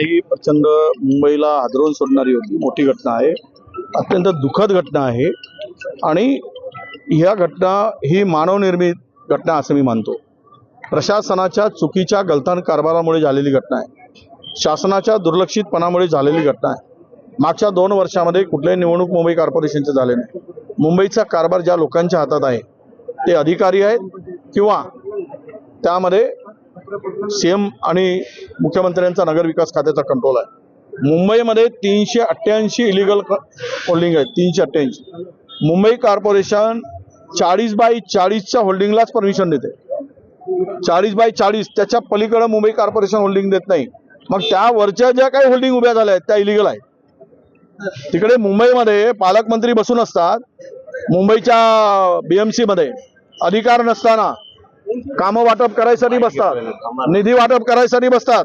ही प्रचंड मुंबईला हादरवून सोडणारी होती. मोठी घटना आहे. अत्यंत दुःखद घटना आहे. आणि ह्या घटना ही मानवनिर्मित घटना असं मी मानतो. प्रशासनाच्या चुकीच्या गलथान कारभारामुळे झालेली घटना आहे. शासनाच्या दुर्लक्षितपणामुळे झालेली घटना आहे. मागच्या दोन वर्षामध्ये कुठल्याही निवडणूक मुंबई कॉर्पोरेशनचे झाले नाही. मुंबईचा कारभार ज्या लोकांच्या हातात आहे ते अधिकारी आहेत किंवा त्यामध्ये सीएम आणि मुख्यमंत्र्यांचा नगरविकास खात्याचा कंट्रोल आहे. मुंबईमध्ये तीनशे अठ्ठ्याऐंशी इलिगल होल्डिंग आहेत. तीनशे अठ्ठ्याऐंशी. मुंबई कॉर्पोरेशन चाळीस बाय चाळीसच्या होल्डिंगलाच परमिशन देते. चाळीस बाय चाळीस त्याच्या पलीकडे मुंबई कॉर्पोरेशन होल्डिंग देत नाही. मग त्या वरच्या ज्या काही होल्डिंग उभ्या झाल्या आहेत त्या इलिगल आहेत. तिकडे मुंबईमध्ये पालकमंत्री बसून असतात. मुंबईच्या बीएमसी मध्ये अधिकार नसताना कामं वाटप करायसाठी बसतात. निधी वाटप करायसाठी बसतात.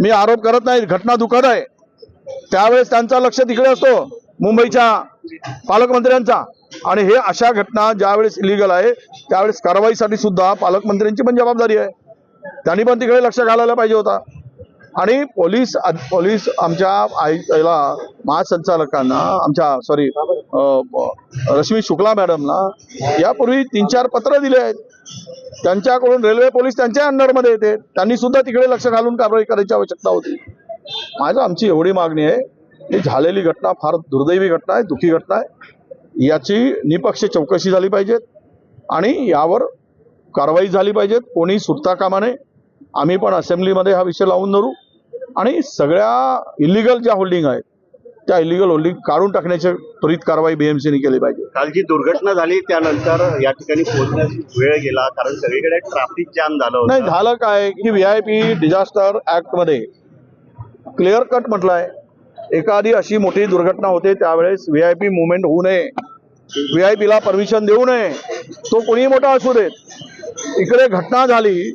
मी आरोप करत नाही घटना दुःखद आहे. त्यावेळेस त्यांचा लक्ष तिकडे असतो मुंबईच्या पालकमंत्र्यांचा. आणि हे अशा घटना ज्यावेळेस इलिगल आहे त्यावेळेस कारवाईसाठी सुद्धा पालकमंत्र्यांची पण जबाबदारी आहे. त्यांनी पण तिकडे लक्ष घालायला पाहिजे होता. आणि पोलीस पोलीस आमच्या आई याला महासंचालकांना आमच्या सॉरी रश्मी शुक्ला मॅडमला यापूर्वी तीन चार पत्र दिले आहेत. त्यांच्याकडून रेल्वे पोलीस त्यांच्या अंडरमध्ये येते. त्यांनी सुद्धा तिकडे लक्ष घालून कारवाई करायची आवश्यकता होती. माझं आमची एवढी मागणी आहे ही झालेली घटना फार दुर्दैवी घटना आहे दुःखी घटना आहे. याची निपक्ष चौकशी झाली पाहिजेत आणि यावर कारवाई झाली पाहिजेत. कोणी सुटता कामा नये. आम्ही पण असेंब्लीमध्ये हा विषय लावून धरू. आणि सगळ्या इलिगल ज्या होल्डिंग आहेत त्या इलिगल होल्डिंग काढून टाकण्याची त्वरित कारवाई बीएमसीने केली पाहिजे. काल जी दुर्घटना झाली त्यानंतर या ठिकाणी पोहोचण्यास वेळ गेला कारण सगळीकडे ट्रॅफिक जाम झालं नाही झालं काय की व्ही आय पी डिझास्टर ऍक्टमध्ये क्लिअर कट म्हटलंय. एखादी अशी मोठी दुर्घटना होते त्यावेळेस व्ही आय पी मुवमेंट होऊ नये. व्ही आय पीला परमिशन देऊ नये. तो कोणीही मोठा असू देत. इकडे घटना झाली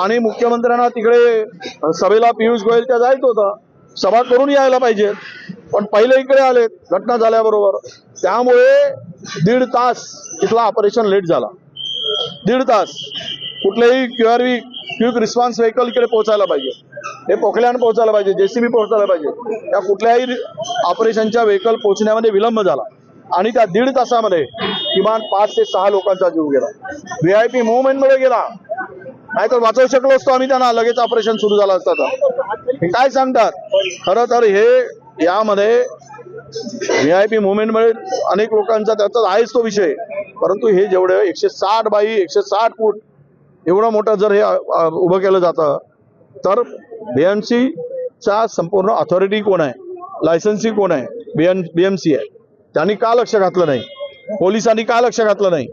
आणि मुख्यमंत्र्यांना तिकडे सभेला पियुष गोयल त्या जायचं होतं. सभा करून यायला पाहिजे. पण पहिले इकडे आलेत घटना झाल्याबरोबर. त्यामुळे दीड तास इथला ऑपरेशन लेट झाला. दीड तास कुठलेही क्यूआरव्ही क्विक रिस्पॉन्स व्हेकल इकडे पोहोचायला पाहिजे. हे पोखल्यान पोहोचायला पाहिजे जेसीबी पोहोचायला पाहिजे. त्या कुठल्याही ऑपरेशनच्या व्हेकल पोहोचण्यामध्ये विलंब झाला. आणि त्या दीड तासामध्ये किमान पाच ते सहा लोकांचा जीव गेला. व्ही आय पी मुवमेंटमध्ये गेला. नाहीतर वाचवू शकलो असतो आम्ही त्यांना. लगेच ऑपरेशन सुरू झालं असतं तर. काय सांगतात? खरं तर हे यामध्ये व्ही आय पी मुवमेंटमुळे अनेक लोकांचा त्याचा आहेच तो विषय. परंतु हे जेवढं एकशे साठ बाई एकशे साठ फूट एवढं मोठं जर हे उभं केलं जातं तर बीएमसीचा संपूर्ण ऑथॉरिटी कोण आहे? लायसन्सी कोण आहे? बीएम बीएमसी आहे. त्यांनी का लक्ष घातलं नाही? पोलिसांनी का लक्ष घातलं नाही?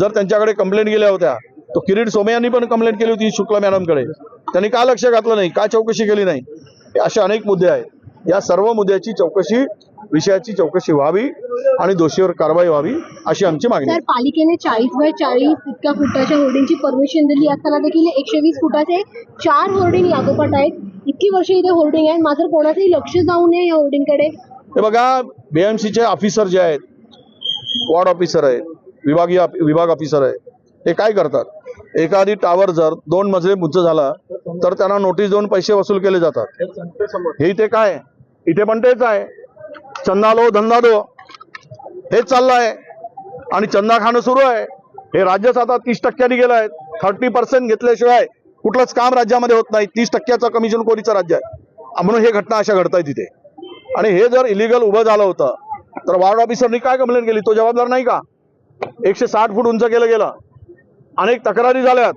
जर त्यांच्याकडे कंप्लेंट गेल्या होत्या तो किरीट सोमे यांनी पण कंप्लेंट केली होती शुक्ला मॅडमकडे त्यांनी का लक्ष घातलं नाही? का चौकशी केली नाही? असे अनेक मुद्दे आहेत. या सर्व मुद्द्याची चौकशी विषयाची चौकशी व्हावी आणि दोषीवर कारवाई व्हावी अशी आमची मागणी आहे. पालिकेने चाळीस बाय चाळीस इतक्या फुटाच्या होर्डिंगची परमिशन दिली. असताना देखील एकशे वीस फुटाचे चार होर्डिंग लागोपाठ आहेत. इतकी वर्ष इथे होर्डिंग आहेत मात्र कोणाचंही लक्ष जाऊ नये या होर्डिंगकडे. हे बघा बीएमसीचे ऑफिसर जे आहेत वॉर्ड ऑफिसर आहेत विभागीय विभाग ऑफिसर आहेत ते काय करतात? एखादी टावर जर दोन मजले उंच झाला तर त्यांना नोटीस देऊन पैसे वसूल केले जातात. हे इथे काय? इथे पण तेच आहे. चंदा लो धंदा दो हेच चाललं आहे आणि चंदा खाणं सुरू आहे. हे राज्यच आता तीस टक्क्यांनी गेलं आहे. थर्टी पर्सेंट घेतल्याशिवाय कुठलंच काम राज्यामध्ये होत नाही. तीस टक्क्याचं कमिशन कोरीचं राज्य आहे? म्हणून हे घटना अशा घडत आहे तिथे आणि हे जर इलिगल उभं झालं होतं तर वॉर्ड ऑफिसरनी काय कंप्लेंट केली? तो जबाबदार नाही का? एकशे साठ फूट उंच केलं गेलं. अनेक तक्रारी झाल्यात.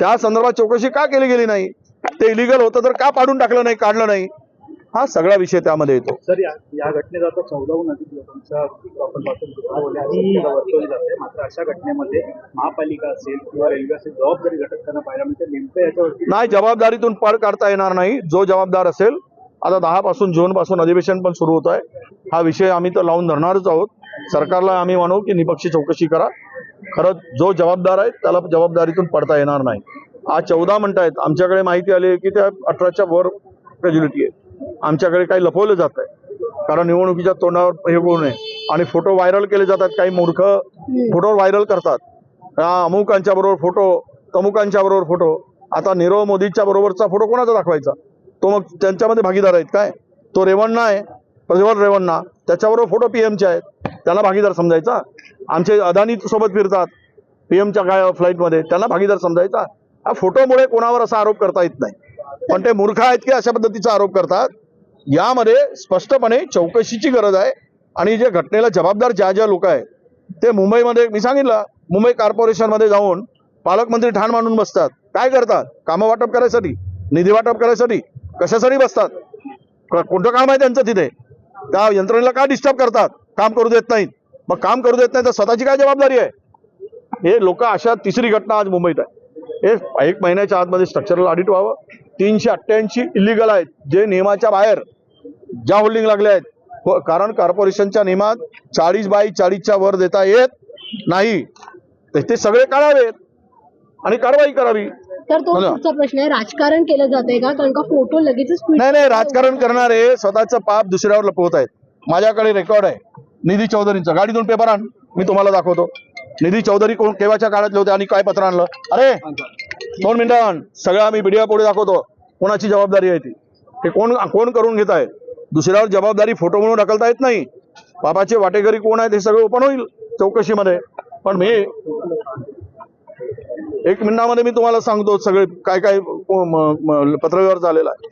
त्या संदर्भात चौकशी का केली गेली नाही? ते इलिगल होतं तर का पाडून टाकलं नाही काढलं नाही? हा सगळा विषय त्यामध्ये येतो. सर या घटनेत आता चौदाहून अधिक लोकांचा मात्र अशा घटनेमध्ये महापालिका असेल किंवा रेल्वे असेल जबाबदारी घटक त्यांना पाहायला मिळते. नेमकं याच्यावरती नाही जबाबदारीतून पळ काढता येणार नाही. जो जबाबदार असेल आता दहा पासून जून पासून अधिवेशन पण सुरू होत आहे हा विषय आम्ही तर लावून धरणारच आहोत. सरकारला आम्ही म्हणू की निपक्षी चौकशी करा. खरं जो जबाबदार आहे त्याला जबाबदारीतून पडता येणार नाही. आज चौदा म्हणतायत आमच्याकडे माहिती आली आहे की त्या अठराच्या वर क्रेज्युलिटी आहे. आमच्याकडे काही लपवलं जात आहे कारण निवडणुकीच्या तोंडावर हे होऊ नये. आणि फोटो व्हायरल केले जातात. काही मूर्ख फोटो व्हायरल करतात. हा, अमुकांच्या बरोबर फोटो तमुकांच्या बरोबर फोटो आता नीरव मोदीच्या बरोबरचा फोटो कोणाचा दाखवायचा? तो मग त्यांच्यामध्ये भागीदार आहेत काय? तो रेवण्णा आहे. प्रज्वल रेवण्णा. त्याच्याबरोबर फोटो पीएमचे आहेत. त्यांना भागीदार समजायचा. आमचे अदानी सोबत फिरतात पीएमच्या काय फ्लाईटमध्ये त्यांना भागीदार समजायचा. हा फोटोमुळे कोणावर असा आरोप करता येत नाही. पण ते मूर्ख आहेत की अशा पद्धतीचा आरोप करतात यामध्ये स्पष्टपणे चौकशीची गरज आहे. आणि जे घटनेला जबाबदार ज्या ज्या लोक आहेत ते मुंबईमध्ये मी सांगितलं मुंबई कॉर्पोरेशनमध्ये जाऊन पालकमंत्री ठाण मांडून बसतात. काय करतात? कामं वाटप करायसाठी निधी वाटप करायसाठी कशासाठी बसतात? कोणतं काम आहे त्यांचं तिथे? त्या यंत्रणेला का डिस्टर्ब करतात? काम करू देत नाहीत. मग काम करू देत नाही तर स्वतःची काय जबाबदारी आहे? हे लोक अशा तिसरी घटना आज मुंबईत आहे. हे एक महिन्याच्या आतमध्ये स्ट्रक्चरल ऑडिट व्हावं. तीनशे अठ्ठ्याऐंशी इलिगल आहेत. जे नियमाच्या बाहेर ज्या होल्डिंग लागल्या आहेत. व- कारण कॉर्पोरेशनच्या नियमात चाळीस बाय चाळीसच्या वर देता येत नाही. तर ते सगळे काढावेत आणि कारवाई करावी. तर तो. पुढचा प्रश्न आहे राजकारण केलं जातंय का? कारण का फोटो tweet नाही नाही राजकारण करणारे स्वतःचं पाप दुसऱ्यावर लपवत आहेत. माझ्याकडे रेकॉर्ड आहे. निधी चौधरींचा. गाडीतून पेपर आण. मी तुम्हाला दाखवतो. निधी चौधरी कोण केव्हाच्या काळातले होते आणि काय पत्र आणलं? अरे दोन मिनिटं आण. सगळं आम्ही मीडिया पुढे दाखवतो. कोणाची जबाबदारी आहे ती? हे कोण कोण करून घेत आहे? दुसऱ्यावर जबाबदारी फोटो म्हणून ढकलता येत नाही. बाबाचे वाटेकरी कोण आहेत हे सगळं ओपन होईल चौकशीमध्ये. पण मी एक मिनिटामध्ये मी तुम्हाला सांगतो सगळे काय काय पत्रव्यवहार झालेला आहे.